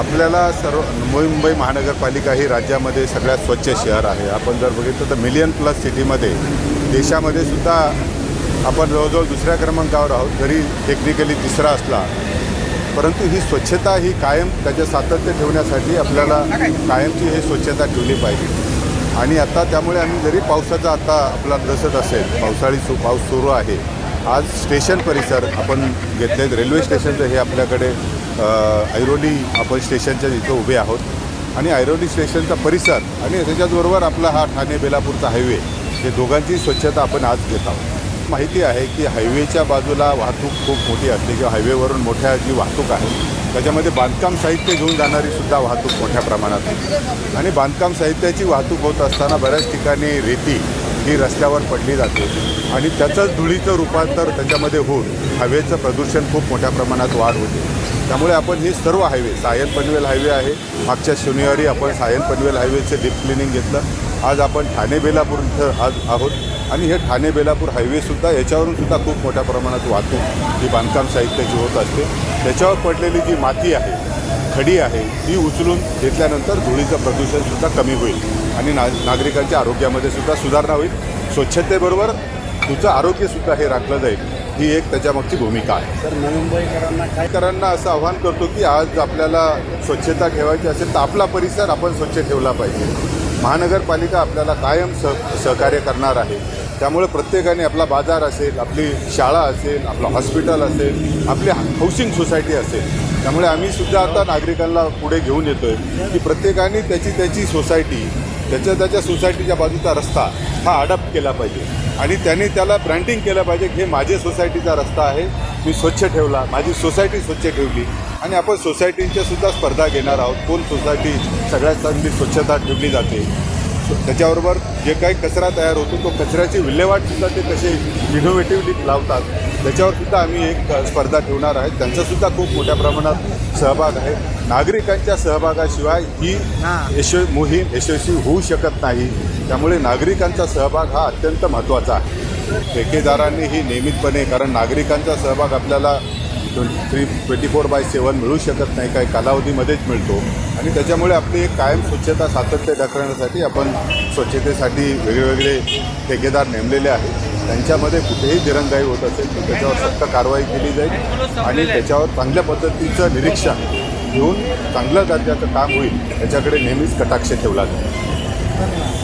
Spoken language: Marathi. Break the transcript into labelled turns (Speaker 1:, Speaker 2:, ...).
Speaker 1: आपल्याला सर्व मुंबई महानगरपालिका ही राज्यामध्ये सगळ्यात स्वच्छ शहर आहे. आपण जर बघितलं तर मिलियन प्लस सिटीमध्ये देशामध्ये सुद्धा आपण जवळजवळ दुसऱ्या क्रमांकावर आहोत. जरी टेक्निकली तिसरा असला परंतु ही स्वच्छता ही कायम त्याचे सातत्य ठेवण्यासाठी आपल्याला कायमची ही स्वच्छता ठेवली पाहिजे. आणि आता त्यामुळे आम्ही जरी पावसाचा आता आपला दसत असेल पावसाळी सु पाऊस सुरू आहे. आज स्टेशन परिसर आपण घेतले रेल्वे स्टेशनचं हे आपल्याकडे ऐरोली आपण स्टेशनच्या इथं उभे आहोत. आणि ऐरोली स्टेशनचा परिसर आणि त्याच्याचबरोबर आपला हा ठाणे बेलापूरचा हायवे हे दोघांची स्वच्छता आपण आज घेत आहोत. माहिती आहे की हायवेच्या बाजूला वाहतूक खूप मोठी असते किंवा हायवेवरून मोठ्या जी वाहतूक आहे त्याच्यामध्ये बांधकाम साहित्य घेऊन जाणारी सुद्धा वाहतूक मोठ्या प्रमाणात आणि बांधकाम साहित्याची वाहतूक होत असताना बऱ्याच ठिकाणी रेती ही रस्त्यावर पडली जाते. आणि त्याचं धुळीचं रूपांतर त्याच्यामध्ये होऊन हवेचं प्रदूषण खूप मोठ्या प्रमाणात वाढ होते. त्यामुळे आपण हे सर्व हायवे सायन पनवेल हायवे आहे. मागच्या शनिवारी आपण सायन पनवेल हायवेचं डीप क्लिनिंग घेतलं. आज आपण ठाणे बेलापूर इथं आज आहोत. आणि हे ठाणे बेलापूर हायवेसुद्धा याच्यावरून सुद्धा खूप मोठ्या प्रमाणात वाहतूक ही बांधकाम साहित्याची होत असते. त्याच्यावर पडलेली जी माती आहे खडी आहे ती उचलून घेतल्यानंतर धुळीचं प्रदूषणसुद्धा कमी होईल. आणि ना नागरिकांच्या आरोग्यामध्ये सुद्धा सुधारणा होईल. स्वच्छतेबरोबर तुझं आरोग्यसुद्धा हे राखलं जाईल ही एक त्याच्यामागची भूमिका आहे.
Speaker 2: तर मुंबईकरांना काय
Speaker 1: शेतकऱ्यांना असं आव्हान करतो की आज आपल्याला स्वच्छता ठेवायची असेल तर आपला परिसर आपण स्वच्छ ठेवला पाहिजे. महानगरपालिका आपल्याला कायम सह सहकार्य करणार आहे. त्यामुळे प्रत्येकाने आपला बाजार असेल आपली शाळा असेल आपलं हॉस्पिटल असेल आपली हाऊसिंग सोसायटी असेल. त्यामुळे आम्ही सुद्धा आता नागरिकांना पुढे घेऊन येतो आहे की प्रत्येकाने त्याची त्याची सोसायटी त्याच्या त्याच्या सोसायटीच्या बाजूचा रस्ता हा अडॉप्ट केला पाहिजे. आणि त्याने त्याला ब्रँडिंग केलं पाहिजे की हे माझे सोसायटीचा रस्ता आहे मी स्वच्छ ठेवला माझी सोसायटी स्वच्छ ठेवली. आणि आपण सोसायटींच्या सुद्धा स्पर्धा घेणार आहोत. कोण सोसायटी सगळ्यात चांगली स्वच्छता ठेवली जाते? त्याच्याबरोबर जे काही कचरा तयार होतो तो कचऱ्याची विल्हेवाटसुद्धा ते कसे इनोव्हेटिव्हली लावतात त्याच्यावर सुद्धा आम्ही एक स्पर्धा ठेवणार आहे त्यांचासुद्धा खूप मोठ्या प्रमाणात सहभाग आहे. नागरिकांच्या सहभागाशिवाय ही यशस्वी मोहीम यशस्वी होऊ शकत नाही. त्यामुळे नागरिकांचा सहभाग हा अत्यंत महत्त्वाचा आहे. ठेकेदारांनी ही नियमितपणे कारण नागरिकांचा सहभाग आपल्याला three twenty four by seven मिळू शकत नाही काही कालावधीमध्येच मिळतो. आणि त्याच्यामुळे आपली एक कायम स्वच्छता सातत्य दाखवण्यासाठी आपण स्वच्छतेसाठी वेगवेगळे ठेकेदार नेमलेले आहेत. त्यांच्यामध्ये कुठेही दिरंगाई होत असेल तर त्याच्यावर सक्त कारवाई केली जाईल. आणि त्याच्यावर चांगल्या पद्धतीचं निरीक्षण घेऊन चांगल्या दर्जाचं काम होईल त्याच्याकडे नेहमीच कटाक्ष ठेवला जाईल.